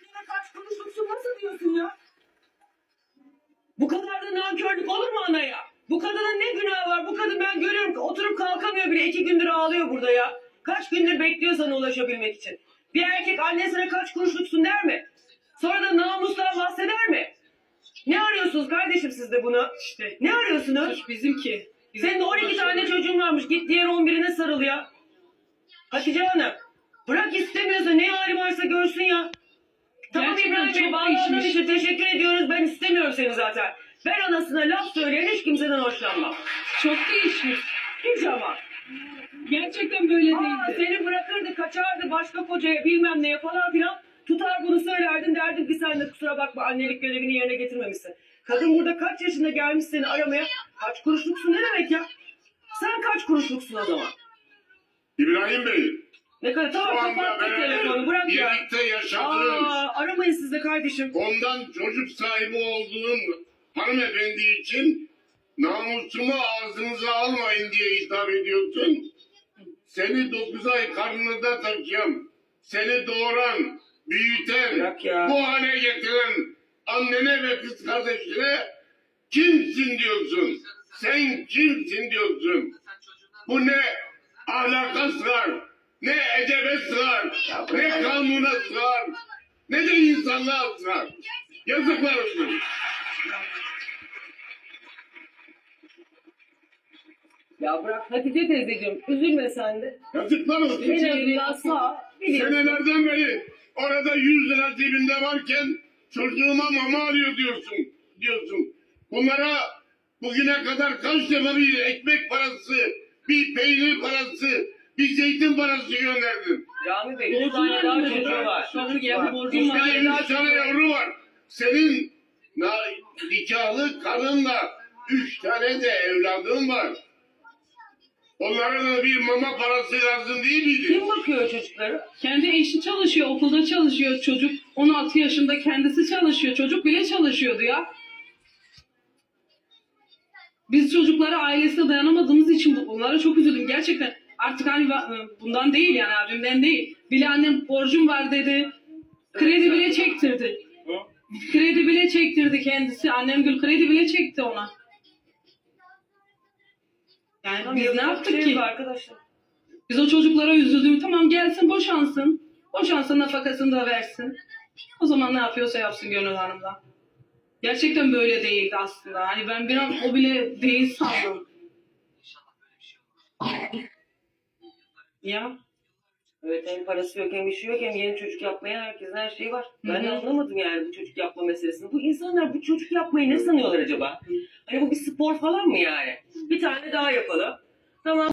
Annene kaç kuruşluksun nasıl diyorsun ya? Bu kadar da nankörlük olur mu anaya? Bu kadının ne günahı var? Bu kadın ben görüyorum oturup kalkamıyor bile. iki gündür ağlıyor burada ya. Kaç gündür bekliyor sana ulaşabilmek için. Bir erkek annesine kaç kuruşluksun der mi? Sonra da namustan bahseder mi? Ne arıyorsunuz kardeşim siz de bunu? İşte Ne arıyorsunuz? bizimki. Bizim Senin de 12 tane çocuğun varmış. Git diğer 11'ine sarıl ya. Hatice Hanım. Bırak istemiyorsa ne hali varsa görsün ya. Çok bağlandığın değişmiş. için teşekkür ediyoruz. Ben istemiyorum seni zaten. Ben anasına laf söyleyen hiç kimseden hoşlanmam. Çok değişmiş. Hiç ama. Gerçekten böyle Aa, değildi. seni bırakırdı kaçardı başka kocaya bilmem neye falan filan. Tutar bunu söylerdin derdin ki sen de kusura bakma annelik görevini yerine getirmemişsin. Kadın burada kaç yaşında gelmiş seni aramaya. Kaç kuruşluksun ne demek ya? Sen kaç kuruşluksun o zaman? İbrahim Bey, Ne kadar şu tamam anda beraber telefonu bırak ya. birlikte yaşadığım, Aa, aramayın siz de kardeşim. ondan çocuk sahibi olduğum hanımefendi için namusumu ağzınıza almayın diye hitap ediyorsun. Seni dokuz ay karnında taşıyan, seni doğuran, büyüten, Bırak ya. bu hale getiren annene ve kız kardeşine kimsin diyorsun? Sen kimsin diyorsun? Bu ne ahlaka sığar, ne edebe sığar, ne kanuna sığar, ne de insanlığa sığar. Yazıklar olsun. Ya bırak Hatice teyzeciğim üzülme sen de. Yazıklar olsun. En azından sağ. Senelerden beri orada 100 lira cebinde varken çocuğuma mama alıyor diyorsun. diyorsun. Bunlara bugüne kadar kaç defa bir ekmek parası, bir peynir parası, bir zeytin parası gönderdin. Rami Bey Borcum tane var daha çocuğu var. Şoför geldi borcum Bir var. tane üç tane yavru var. Senin na- nikahlı karınla üç tane de evladın var. Onlara da bir mama parası lazım değil miydi? Kim bakıyor çocuklara? Kendi eşi çalışıyor, okulda çalışıyor çocuk. 16 yaşında kendisi çalışıyor. Çocuk bile çalışıyordu ya. Biz çocuklara ailesine dayanamadığımız için bu- bunlara çok üzüldüm. Gerçekten artık hani bundan değil yani abimden değil. Bile annem borcum var dedi. Kredi bile çektirdi. Kredi bile çektirdi kendisi. Annem gül kredi bile çekti ona. Yani biz ne yaptık Şey ki? Arkadaşlar. Biz o çocuklara üzüldüm. Tamam gelsin boşansın. Boşansın nafakasını da versin. O zaman ne yapıyorsa yapsın Gönül Hanım'la. Gerçekten böyle değildi aslında. Hani ben bir an o bile değil sandım. Ya. Evet hem parası yok hem işi yok hem yeni çocuk yapmaya herkesin her şeyi var. Ben de Hı hı. anlamadım yani bu çocuk yapma meselesini. Bu insanlar bu çocuk yapmayı ne sanıyorlar acaba? Hani bu bir spor falan mı yani? Bir tane daha yapalım. Tamam